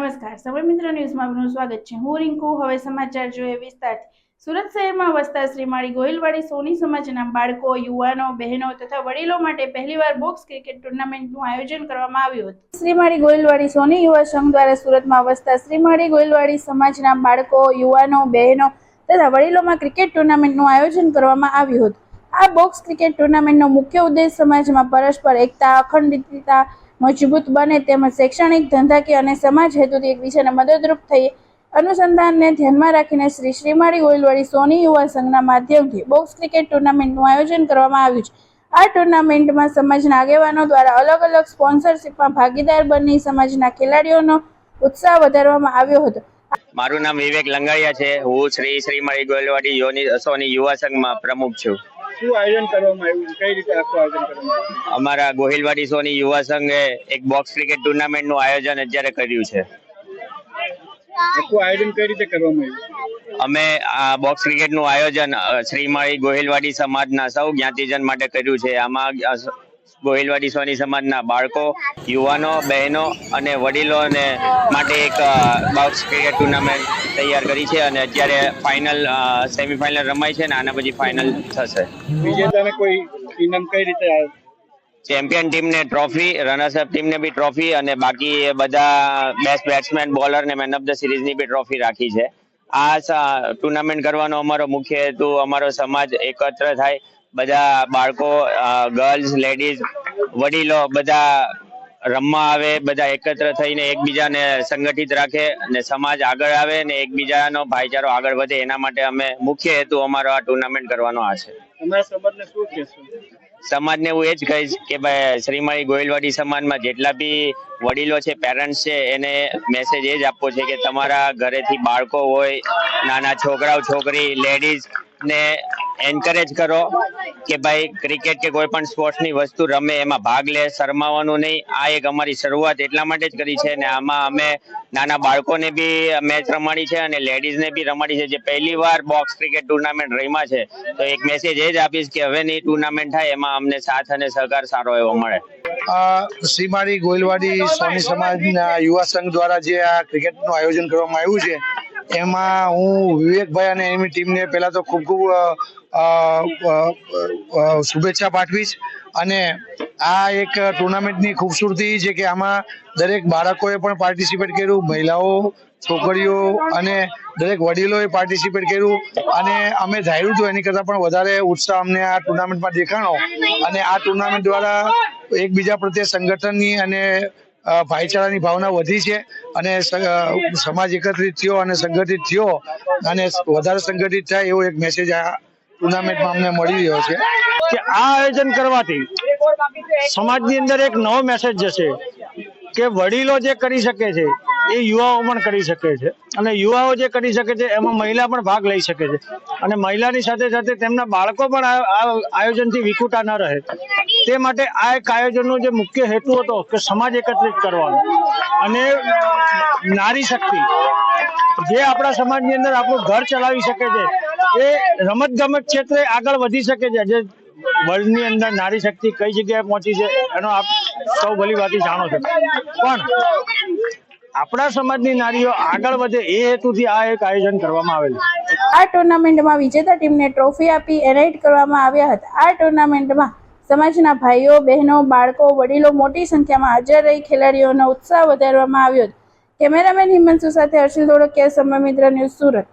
નમસ્કાર. સમય મિત્ર ન્યૂઝમાં આપનું સ્વાગત છે. હું રિંકુ. હવે સમાચાર જોઈએ વિસ્તારથી. સુરત શહેરમાં વસતા શ્રીમાળી ગોહિલવાડી સોની સમાજના બાળકો, યુવાનો, બહેનો તથા વડીલો માટે પહેલીવાર બોક્સ ક્રિકેટ ટુર્નામેન્ટનું આયોજન કરવામાં આવ્યું હતું. શ્રીમાળી ગોહિલવાડી સોની યુવા સંઘ દ્વારા સુરતમાં વસતા શ્રીમાળી ગોહિલવાડી સમાજના બાળકો, યુવાનો, બહેનો તથા વડીલોમાં ક્રિકેટ ટુર્નામેન્ટનું આયોજન કરવામાં આવ્યું હતું. આ બોક્સ ક્રિકેટ ટુર્નામેન્ટનો મુખ્ય ઉદ્દેશ સમાજમાં પરસ્પર એકતા, અખંડિતતા મજબૂત બને તેમજ શૈક્ષણિક ધંધાકીય અને સમાજ હેતુથી એકબીજાને મદદરૂપ થઈએ અનુસંધાનને ધ્યાનમાં રાખીને શ્રી શ્રીમાળી ગોયલવાડી સોની યુવા સંઘના માધ્યમથી બોક્સ ક્રિકેટ ટુર્નામેન્ટનું આયોજન કરવામાં આવ્યું છે. આ ટુર્નામેન્ટમાં સમાજના આગેવાનો દ્વારા અલગ અલગ સ્પોન્સરશિપમાં ભાગીદાર બની સમાજના ખેલાડીઓનો ઉત્સાહ વધારવામાં આવ્યો હતો. મારું નામ વિવેક લંગાડિયા છે. હું શ્રી શ્રીમાળી ગોયલવાડી સોની યુવા સંઘમાં પ્રમુખ છું. શું આયોજન કરવામાં આવ્યું કઈ રીતે આખું આયોજન કરવામાં આવ્યું અમારા ગોહિલવાડી સોની યુવા સંઘે એક બોક્સ ક્રિકેટ ટુર્નામેન્ટનું આયોજન અત્યારે કર્યું છે. આખું આયોજન કઈ રીતે કરવામાં આવ્યું અમે આ બોક્સ ક્રિકેટનું આયોજન શ્રીમાળી ગોહિલવાડી સમાજના સૌ જ્ઞાતિજન માટે કર્યું છે. આમાં ગોહિલવાડી સોની સમાજના બાળકો યુવાનો બહેનો અને વડીલોને માટે એક બોક્સ ક્રિકેટ ટુર્નામેન્ટ તૈયાર કરી છે અને અત્યારે ફાઇનલ સેમિફાઇનલ રમાય છે ને આના પછી ફાઇનલ થશે. વિજેતાને કોઈ ઇનામ કઈ રીતે ચેમ્પિયન ટીમને ટ્રોફી રનર્સઅપ ટીમને બી ટ્રોફી અને બાકી બધા બેસ્ટ બેટ્સમેન બોલર ને મેન ઓફ ધ સિરીઝની બી ટ્રોફી રાખી છે. આ ટુર્નામેન્ટ કરવાનો અમારો મુખ્ય હેતુ અમારો સમાજ એકત્ર થાય બધા બાળકો ગર્લ્સ લેડીઝ વડીલો બધા રમવા આવે બધા એકત્ર થઈને એકબીજાને સંગઠિત રાખે અને સમાજ આગળ આવે ને એકબીજાનો ભાઈચારો આગળ વધે એના માટે અમે મુખ્ય હેતુ અમારો આ ટુર્નામેન્ટ કરવાનો આ છે. સમાજને હું એ જ કહીશ કે ભાઈ શ્રીમાળી ગોયલવાડી સમાજમાં જેટલા બી વડીલો છે પેરેન્ટ્સ છે એને મેસેજ એ જ આપવો છે કે તમારા ઘરેથી બાળકો હોય નાના છોકરાઓ છોકરી લેડીઝ ને એન્કરેજ કરો કે ભાઈ ક્રિકેટ કે કોઈ પણ સ્પોર્ટ્સની વસ્તુ રમે, એમાં ભાગ લે, શરમાવાનું નહીં. આ એક અમારી શરૂઆત એટલા માટે જ કરી છે અને આમાં અમે નાના બાળકોને બી મેચ રમાડી છે અને લેડીઝને બી રમાડી છે. જે પહેલી વાર બોક્સ ક્રિકેટ ટુર્નામેન્ટ રમ્યા છે, તો એક મેસેજ એ જ આપીશ કે હવેની ટુર્નામેન્ટ થાય, એમાં અમને સાથ અને સહકાર સારો એવો મળે. શ્રીમાળી ગોયલવાડી સ્વામી સમાજના યુવા સંઘ દ્વારા જે આ ક્રિકેટનું આયોજન કરવામાં આવ્યું છે એમાં હું વિવેકભાઈ અને એમની ટીમને પહેલાં તો ખૂબ ખૂબ શુભેચ્છા પાઠવીશ. અને આ એક ટુર્નામેન્ટની ખૂબસૂરતી છે કે આમાં દરેક બાળકોએ પણ પાર્ટિસિપેટ કર્યું, મહિલાઓ, છોકરીઓ અને દરેક વડીલોએ પાર્ટિસિપેટ કર્યું. અને અમે ધાર્યું હતું એની કરતાં પણ વધારે ઉત્સાહ અમને આ ટુર્નામેન્ટમાં દેખાણો. અને આ ટુર્નામેન્ટ દ્વારા એકબીજા પ્રત્યે સંગઠનની અને ભાઈચારાની ભાવના વધી છે અને સમાજ એકત્રિત થયો અને સંગઠિત થયો અને વધારે સંગઠિત થાય એવો એક મેસેજ આ ટુર્નામેન્ટમાં અમને મળી રહ્યો છે. કે આ આયોજન કરવાથી સમાજની અંદર એક નવો મેસેજ જશે કે વડીલો જે કરી શકે છે એ યુવાઓ પણ કરી શકે છે. અને યુવાઓ જે કરી શકે છે, એમાં મહિલા પણ ભાગ લઈ શકે છે. અને મહિલાની સાથે સાથે તેમના બાળકો પણ આયોજનથી વિખૂટા ન રહે. તે માટે આ એક આયોજનનો જે મુખ્ય હેતુ હતો કે સમાજ એકત્રિત કરવાનો. અને નારી શક્તિ, જે આપણા સમાજની અંદર આપણું ઘર ચલાવી શકે છે, એ રમત ગમત ક્ષેત્રે આગળ વધી શકે છે. જે વર્લ્ડની અંદર નારી શક્તિ કઈ જગ્યાએ પહોંચી છે, એનો આપ સૌ ભલી ભાતી જાણો છો. પણ આપણા સમાજની નારીઓ આગળ વધે એ હેતુથી આ એક આયોજન કરવામાં આવેલું આ ટુર્નામેન્ટમાં વિજેતા ટીમને ટ્રોફી આપી એનાઇટ કરવામાં આવ્યા હતા. આ ટુર્નામેન્ટમાં સમાજના ભાઈઓ, બહેનો, બાળકો, વડીલો મોટી સંખ્યામાં હાજર રહી ખેલાડીઓનો ઉત્સાહ વધારવામાં આવ્યો હતો. કેમેરામેન હિમાંશુ સાથે હર્ષિલ ધોળકિયા સમય મિત્ર ન્યૂઝ સુરત.